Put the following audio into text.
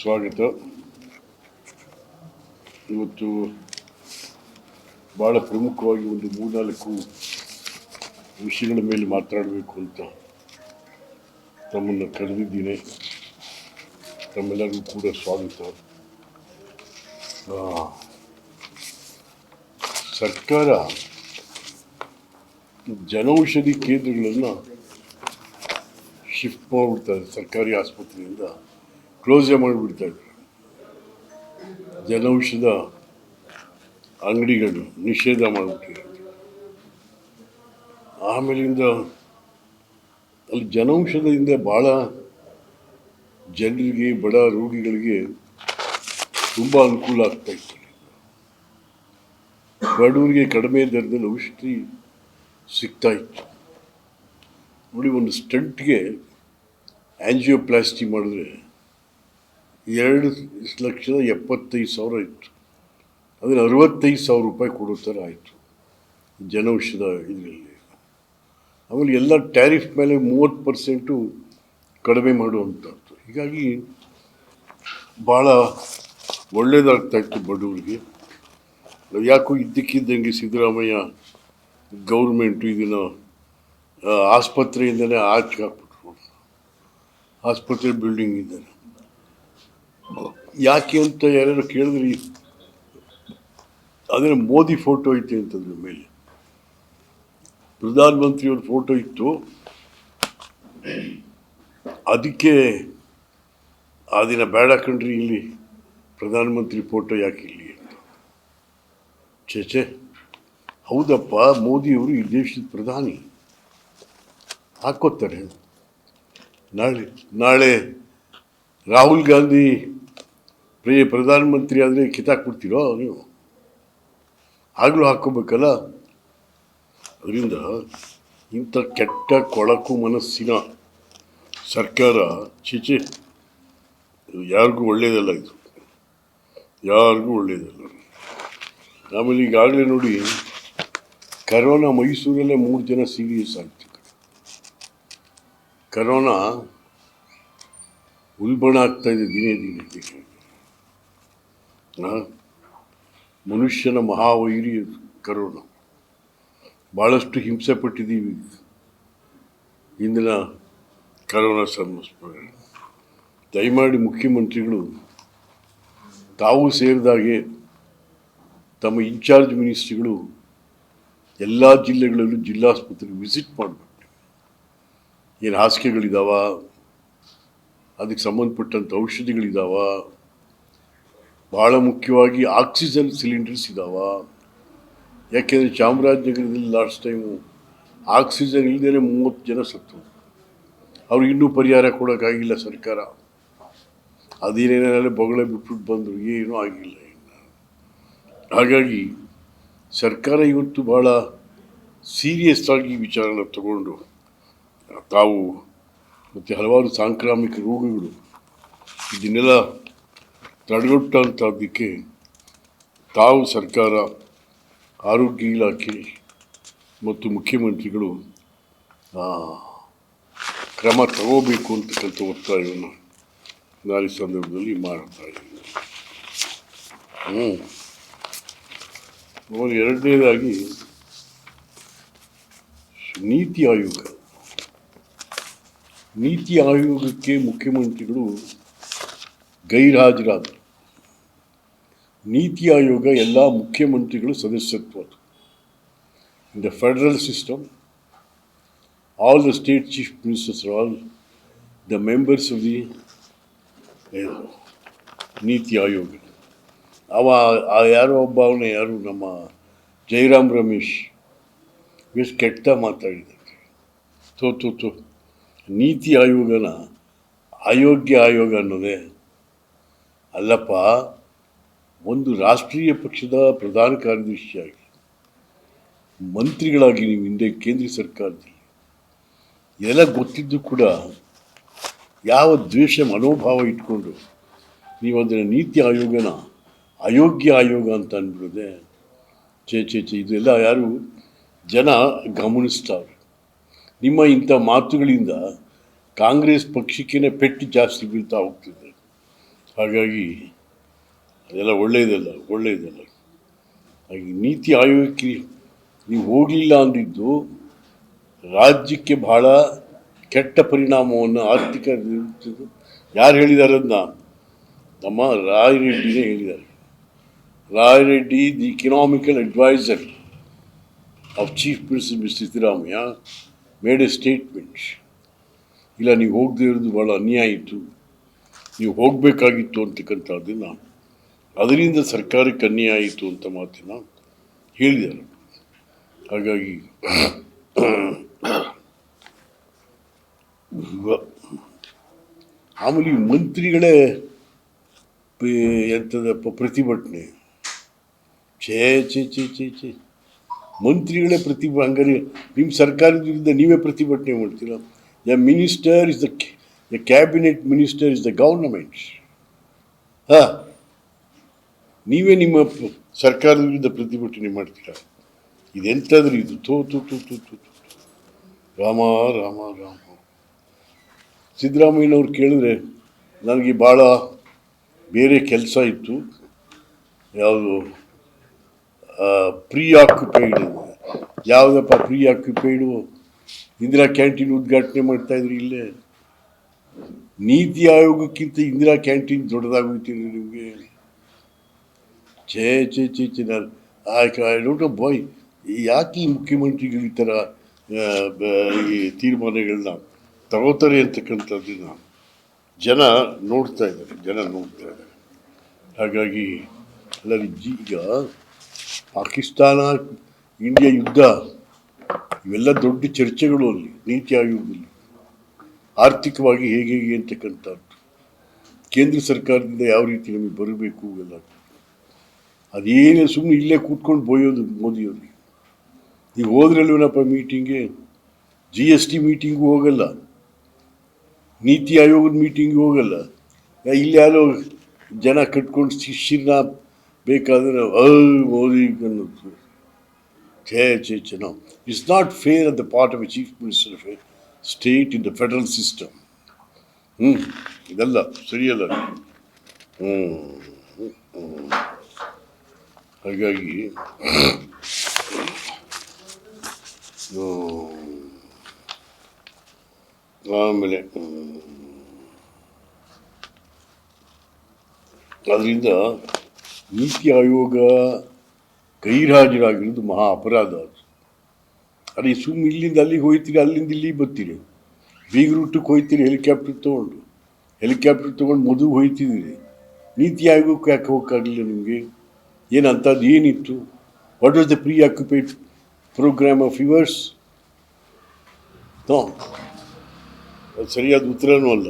ಸ್ವಾಗತ. ಇವತ್ತು ಭಾಳ ಪ್ರಮುಖವಾಗಿ ಒಂದು ಮೂರ್ನಾಲ್ಕು ವಿಷಯಗಳ ಮೇಲೆ ಮಾತಾಡಬೇಕು ಅಂತ ತಮ್ಮನ್ನು ಕರೆದಿದ್ದೀನಿ. ತಮ್ಮೆಲ್ಲರಿಗೂ ಕೂಡ ಸ್ವಾಗತ. ಸರ್ಕಾರ ಜನೌಷಧಿ ಕೇಂದ್ರಗಳನ್ನು ಶಿಫ್ಟ್ ಮಾಡಿಬಿಡ್ತಾರೆ ಸರ್ಕಾರಿ ಆಸ್ಪತ್ರೆಯಿಂದ. ಕ್ಲೋಸೇ ಮಾಡಿಬಿಡ್ತಾ ಇದ್ದಾರೆ ಜನೌಷಧ ಅಂಗಡಿಗಳು ನಿಷೇಧ ಮಾಡಿಬಿಟ್ಟಿದ್ದಾರೆ ಆಮೇಲಿಂದ ಅಲ್ಲಿ ಜನೌಷಧದಿಂದ ಭಾಳ ಜನರಿಗೆ, ಬಡ ರೋಗಿಗಳಿಗೆ ತುಂಬ ಅನುಕೂಲ ಆಗ್ತಾ ಇತ್ತು. ಬಡವರಿಗೆ ಕಡಿಮೆ ದರದಲ್ಲಿ ಔಷಧಿ ಸಿಗ್ತಾ ಇತ್ತು. ನೋಡಿ, ಒಂದು ಸ್ಟಂಟ್ಗೆ ಆ್ಯಂಜಿಯೋಪ್ಲಾಸ್ಟಿ ಮಾಡಿದ್ರೆ ಎರಡು ಲಕ್ಷದ ಎಪ್ಪತ್ತೈದು ಸಾವಿರ ಇತ್ತು. ಅದರಲ್ಲಿ ಅರವತ್ತೈದು ಸಾವಿರ ರೂಪಾಯಿ ಕೊಡೋ ಥರ ಆಯಿತು ಜನೌಷಧ ಇದರಲ್ಲಿ. ಆಮೇಲೆ ಎಲ್ಲ ಟ್ಯಾರಿಫ್ ಮೇಲೆ ಮೂವತ್ತು ಪರ್ಸೆಂಟು ಕಡಿಮೆ ಮಾಡುವಂಥದ್ದು. ಹೀಗಾಗಿ ಭಾಳ ಒಳ್ಳೆಯದಾಗ್ತಾ ಇತ್ತು ಬಡವರಿಗೆ. ಯಾಕೋ ಇದ್ದಕ್ಕಿದ್ದಂಗೆ ಸಿದ್ದರಾಮಯ್ಯ ಗೌರ್ಮೆಂಟು ಇದನ್ನು ಆಸ್ಪತ್ರೆಯಿಂದಲೇ ಆಚೆ ಹಾಕ್ಬಿಟ್ರು. ಆಸ್ಪತ್ರೆ ಬಿಲ್ಡಿಂಗ್ ಇದ್ದಾರೆ. ಯಾಕೆ ಅಂತ ಯಾರ್ಯಾರು ಕೇಳಿದ್ರಿ? ಅದರ ಮೋದಿ ಫೋಟೋ ಐತೆ ಅಂತಂದ್ರ ಮೇಲೆ. ಪ್ರಧಾನಮಂತ್ರಿಯವ್ರ ಫೋಟೋ ಇತ್ತು. ಅದಕ್ಕೆ ಆ ದಿನ ಬೇಡ ಕಂಡ್ರಿ ಇಲ್ಲಿ ಪ್ರಧಾನಮಂತ್ರಿ ಫೋಟೋ ಯಾಕೆ ಇಲ್ಲಿ ಅಂತ. ಚೇಚೆ ಹೌದಪ್ಪ ಮೋದಿಯವರು ಈ ದೇಶದ ಪ್ರಧಾನಿ. ಹಾಕೋತಾರೆ ನಾಳೆ ನಾಳೆ ರಾಹುಲ್ ಗಾಂಧಿ ಪ್ರೇ ಪ್ರಧಾನಮಂತ್ರಿ ಆದರೆ ಕಿತ್ತಾಕ್ಬಿಡ್ತೀರೋ ನೀವು? ಆಗಲೂ ಹಾಕ್ಕೋಬೇಕಲ್ಲ? ಅದರಿಂದ ಇಂಥ ಕೆಟ್ಟ ಕೊಳಕು ಮನಸ್ಸಿನ ಸರ್ಕಾರ ಚೀಚಿ ಯಾರಿಗೂ ಒಳ್ಳೆಯದಲ್ಲ ಇದು. ಯಾರಿಗೂ ಒಳ್ಳೆಯದಲ್ಲ ಆಮೇಲೆ ಈಗಾಗಲೇ ನೋಡಿ, ಕರೋನಾ ಮೈಸೂರಲ್ಲೇ ಮೂರು ಜನ ಸೀರಿಯಸ್ ಆಯಿತು ಕರೋನಾ ಉಲ್ಬಣ ಆಗ್ತಾ ಇದೆ ದಿನೇ ದಿನೇ ಆ? ಮನುಷ್ಯನ ಮಹಾವೈರಿ ಕರೋಣ. ಭಾಳಷ್ಟು ಹಿಂಸೆ ಪಟ್ಟಿದ್ದೀವಿ ಇಂದಿನ ಕರೋನಾ ಸಂಸ್ಮರಣೆ ದಯಮಾಡಿ ಮುಖ್ಯಮಂತ್ರಿಗಳು, ತಾವು ಸೇರಿದಾಗೆ ತಮ್ಮ ಇನ್ಚಾರ್ಜ್ ಮಿನಿಸ್ಟ್ರಿಗಳು ಎಲ್ಲ ಜಿಲ್ಲೆಗಳಲ್ಲೂ ಜಿಲ್ಲಾಸ್ಪತ್ರೆಗೆ ವಿಸಿಟ್ ಮಾಡಬೇಕು. ಏನು ಹಾಸಿಗೆಗಳಿದಾವ? ಅದಕ್ಕೆ ಸಂಬಂಧಪಟ್ಟಂಥ ಔಷಧಿಗಳಿದಾವ? ಭಾಳ ಮುಖ್ಯವಾಗಿ ಆಕ್ಸಿಜನ್ ಸಿಲಿಂಡರ್ಸ್ ಇದಾವ. ಯಾಕೆಂದರೆ ಚಾಮರಾಜನಗರದಲ್ಲಿ ಲಾಸ್ಟ್ ಟೈಮು ಆಕ್ಸಿಜನ್ ಇಲ್ಲದೇ ಮೂವತ್ತು ಜನ ಸತ್ತು ಅವ್ರಿಗೆ ಇನ್ನೂ ಪರಿಹಾರ ಕೊಡೋಕ್ಕಾಗಿಲ್ಲ ಸರ್ಕಾರ. ಅದೇನೇನಾದ್ರೆ ಬೊಗಳೆ ಬಿಟ್ಬಿಟ್ಟು ಬಂದರು, ಏನೂ ಆಗಿಲ್ಲ ಇನ್ನು. ಹಾಗಾಗಿ ಸರ್ಕಾರ ಇವತ್ತು ಭಾಳ ಸೀರಿಯಸ್ ಆಗಿ ವಿಚಾರನ ತಗೊಂಡು, ತಾವು ಮತ್ತು ಹಲವಾರು ಸಾಂಕ್ರಾಮಿಕ ರೋಗಗಳು, ಇದನ್ನೆಲ್ಲ ತಡೆಗಟ್ಟುವಂಥದ್ದಕ್ಕೆ ತಾವು ಸರ್ಕಾರ ಆರೋಗ್ಯ ಇಲಾಖೆ ಮತ್ತು ಮುಖ್ಯಮಂತ್ರಿಗಳು ಕ್ರಮ ತಗೋಬೇಕು ಅಂತಕ್ಕಂಥ ಒತ್ತಾಯವನ್ನು ನಾಳೆ ಸಂದರ್ಭದಲ್ಲಿ ಮಾಡ್ತಾ ಇದ್ದೀನಿ ಎರಡನೇದಾಗಿ ನೀತಿ ಆಯೋಗ. ನೀತಿ ಆಯೋಗಕ್ಕೆ ಮುಖ್ಯಮಂತ್ರಿಗಳು ಗೈರ್ಹಾಜರಾದರು ನೀತಿ ಆಯೋಗ ಎಲ್ಲ ಮುಖ್ಯಮಂತ್ರಿಗಳು ಸದಸ್ಯತ್ವ in the federal system all the state chief ministers all the members of the Niti Aayog. ಅವ, ಆ ಯಾರೋ ಒಬ್ಬ ಅವನ ಯಾರು, ನಮ್ಮ ಜಯರಾಮ್ ರಮೇಶ್, ಎಷ್ಟು ಕೆಟ್ಟ ಮಾತಾಡಿದ ತೋ ತೋ ತೋ ನೀತಿ ಆಯೋಗನ ಅಯೋಗ್ಯ ಆಯೋಗ ಅನ್ನೋದೇ ಅಲ್ಲಪ್ಪ ಒಂದು ರಾಷ್ಟ್ರೀಯ ಪಕ್ಷದ ಪ್ರಧಾನ ಕಾರ್ಯದರ್ಶಿಯಾಗಿ, ಮಂತ್ರಿಗಳಾಗಿ ನೀವು ಹಿಂದೆ ಕೇಂದ್ರ ಸರ್ಕಾರದಲ್ಲಿ, ಎಲ್ಲ ಗೊತ್ತಿದ್ದು ಕೂಡ ಯಾವ ದ್ವೇಷ ಮನೋಭಾವ ಇಟ್ಕೊಂಡು ನೀವು ಅದರ ನೀತಿ ಆಯೋಗನ ಅಯೋಗ್ಯ ಆಯೋಗ ಅಂತ ಅಂದ್ಬಿಡೋದೆ ಚೇ ಚೇ ಚೇ ಇದೆಲ್ಲ ಯಾರು ಜನ ಗಮನಿಸ್ತಾರೆ ನಿಮ್ಮ ಇಂಥ ಮಾತುಗಳಿಂದ ಕಾಂಗ್ರೆಸ್ ಪಕ್ಷಕ್ಕೇ ಪೆಟ್ಟು ಜಾಸ್ತಿ ಬೀಳ್ತಾ ಹೋಗ್ತಿದೆ. ಹಾಗಾಗಿ ಅದೆಲ್ಲ ಒಳ್ಳೆಯದಲ್ಲ ಒಳ್ಳೆಯದಲ್ಲ. ಹಾಗೆ ನೀತಿ ಆಯೋಗಕ್ಕೆ ನೀವು ಹೋಗಲಿಲ್ಲ ಅಂದಿದ್ದು ರಾಜ್ಯಕ್ಕೆ ಬಹಳ ಕೆಟ್ಟ ಪರಿಣಾಮವನ್ನು ಆರ್ಥಿಕ ಯಾರು ಹೇಳಿದ್ದಾರೆ ಅದನ್ನ ನಮ್ಮ ರಾಯರೆಡ್ಡಿನೇ ಹೇಳಿದ್ದಾರೆ. Rayareddy the economical adviser of chief minister Mr Siddaramaiah made a statement. ಇಲ್ಲ, ನೀವು ಹೋಗದೇ ಇರೋದು ಭಾಳ ಅನ್ಯಾಯ ಇತ್ತು. ನೀವು ಹೋಗಬೇಕಾಗಿತ್ತು ಅಂತಕ್ಕಂಥದ್ದನ್ನು ಅದರಿಂದ ಸರ್ಕಾರಕ್ಕೆ ಅನ್ಯಾಯ ಆಯಿತು ಅಂತ ಮಾತಿನ ಹೇಳಿದರು ಹಾಗಾಗಿ ಆಮೇಲೆ ಮಂತ್ರಿಗಳೇ ಎಂಥದಪ್ಪ ಪ್ರತಿಭಟನೆ. ಛೇ ಛೇ ಛೇ ಛೇ ಛೇ. ಮಂತ್ರಿಗಳೇ ಪ್ರತಿಭ, ಹಂಗಾರೆ, ನಿಮ್ಮ ಸರ್ಕಾರದ ವಿರುದ್ಧ ನೀವೇ ಪ್ರತಿಭಟನೆ ಮಾಡ್ತೀರಾ? The minister is the the cabinet minister is the government ಹಾಂ. ನೀವೇ ನಿಮ್ಮ ಸರ್ಕಾರದ ವಿರುದ್ಧ ಪ್ರತಿಭಟನೆ ಮಾಡ್ತೀರಾ? ಇದೆಂತಾದ್ರೂ ಇದು ತೋ ತು ತು ತು ತು. ರಾಮ ರಾಮ ರಾಮ. ಸಿದ್ದರಾಮಯ್ಯನವ್ರು ಕೇಳಿದ್ರೆ ನನಗೆ ಭಾಳ ಬೇರೆ ಕೆಲಸ ಇತ್ತು. ಯಾವುದು ಪ್ರೀ ಆಕ್ಯುಪೈಡ್ ಯಾವುದಪ್ಪ ಪ್ರೀ ಆಕ್ಯುಪೈಡು ಇಂದಿರಾ ಕ್ಯಾಂಟೀನ್ ಉದ್ಘಾಟನೆ ಮಾಡ್ತಾಯಿದ್ರು ಇಲ್ಲೇ. ನೀತಿ ಆಯೋಗಕ್ಕಿಂತ ಇಂದಿರಾ ಕ್ಯಾಂಟೀನ್ ದೊಡ್ಡದಾಗೋಗ್ತೀರಿ ನಿಮಗೆ. ಛೇ ಛೇ ಛೇ ಛೇ, ನಾನು ಐ ಡೋಂಟ್ ಬಾಯ್ ಯಾಕೆ ಈ ಮುಖ್ಯಮಂತ್ರಿಗಳು ಈ ಥರ ಈ ತೀರ್ಮಾನಗಳನ್ನ ತಗೋತಾರೆ ಅಂತಕ್ಕಂಥದ್ದನ್ನ ಜನ ನೋಡ್ತಾ ಇದ್ದಾರೆ, ಜನ ನೋಡ್ತಾ ಇದ್ದಾರೆ. ಹಾಗಾಗಿ ಎಲ್ಲರೂ ಈಗ ಪಾಕಿಸ್ತಾನ, ಇಂಡಿಯಾ ಯುದ್ಧ, ಇವೆಲ್ಲ ದೊಡ್ಡ ಚರ್ಚೆಗಳು ಅಲ್ಲಿ, ನೀತಿ ಆಯೋಗದಲ್ಲಿ. ಆರ್ಥಿಕವಾಗಿ ಹೇಗೆ ಹೇಗೆ ಅಂತಕ್ಕಂಥದ್ದು. ಕೇಂದ್ರ ಸರ್ಕಾರದಿಂದ ಯಾವ ರೀತಿ ನಮಗೆ ಬರಬೇಕು ಎಲ್ಲ. ಅದೇನೇ ಸುಮ್ಮನೆ ಇಲ್ಲೇ ಕೂತ್ಕೊಂಡು ಬೋಯೋದು ಮೋದಿಯವ್ರಿಗೆ ಈಗ ಹೋದ್ರಲ್ವೇನಪ್ಪ ಮೀಟಿಂಗ್ಗೆ ಜಿ ಎಸ್ ಟಿ ಮೀಟಿಂಗು ಹೋಗಲ್ಲ. ನೀತಿ ಆಯೋಗದ ಮೀಟಿಂಗ್ ಹೋಗಲ್ಲ. ಇಲ್ಲಿ ಯಾರೋ ಜನ ಕಟ್ಕೊಂಡು ಶಿಷ್ಯನ ಬೇಕಾದರೆ ಮೋದಿ ಅನ್ನೋದು. ಛೇ ಛೇ ಛೇ it's not fair at the part of a chief minister of a state in the federal system ಹ್ಞೂ ಇದಲ್ಲ, ಸರಿಯಲ್ಲ. ಹ್ಞೂ ಹಾಗಾಗಿ. ಆಮೇಲೆ ಅದರಿಂದ ನೀತಿ ಆಯೋಗ ಗೈರಾಜರಾಗಿರೋದು ಮಹಾ ಅಪರಾಧ. ಅದು ಅದೇ ಸುಮ್ಮನೆ ಇಲ್ಲಿಂದ ಅಲ್ಲಿಗೆ ಹೋಗ್ತೀರಿ, ಅಲ್ಲಿಂದ ಇಲ್ಲಿಗೆ ಬರ್ತೀರಿ? ಬೀಗ ರೂಟಕ್ಕೆ ಹೋಗ್ತೀರಿ ಹೆಲಿಕಾಪ್ಟರ್ ತೊಗೊಂಡು? ಹೆಲಿಕಾಪ್ಟರ್ ತೊಗೊಂಡು ಮದುವೆ ಹೋಗ್ತಿದ್ದೀರಿ. ನೀತಿ ಆಯೋಗಕ್ಕೆ ಯಾಕೆ ಹೋಗೋಕ್ಕಾಗಲಿಲ್ಲ ನಿಮಗೆ? ಏನು ಅಂಥದ್ದು ಏನಿತ್ತು? What was the preoccupied program of yours ಅದು ಸರಿಯಾದ ಉತ್ತರನೂ ಅಲ್ಲ.